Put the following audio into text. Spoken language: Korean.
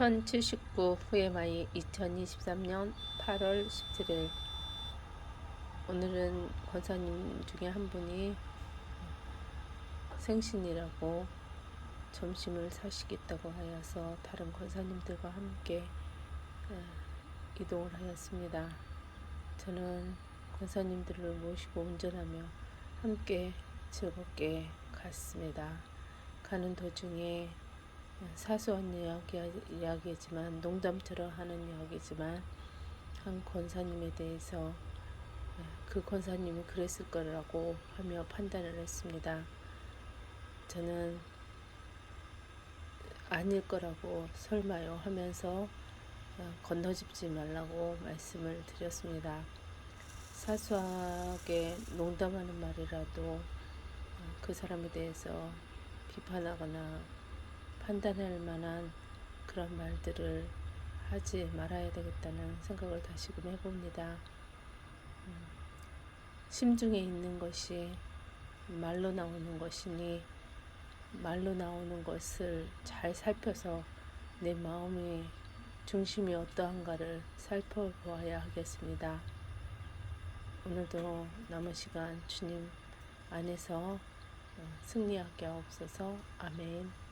1079 후에마이 2023년 8월 17일 오늘은 권사님 중에 한 분이 생신이라고 점심을 사시겠다고 하여서 다른 권사님들과 함께 어, 이동을 하였습니다. 저는 권사님들을 모시고 운전하며 함께 즐겁게 갔습니다. 가는 도중에 사소한 이야기, 이야기 지만 농담처럼 하는 이야기지만 한 권사님에 대해서 그 권사님이 그랬을 거라고 하며 판단을 했습니다. 저는 아닐 거라고 설마요 하면서 어, 건너집지 말라고 말씀을 드렸습니다. 사소하게 농담하는 말이라도 어, 그 사람에 대해서 비판하거나 판단할 만한 그런 말들을 하지 말아야 되겠다는 생각을 다시금 해봅니다. 음, 심중에 있는 것이 말로 나오는 것이니 말로 나오는 것을 잘 살펴서 내 마음의 중심이 어떠한가를 살펴보아야 하겠습니다. 오늘도 남은 시간 주님 안에서 어, 승리하게 하옵소서. 아멘.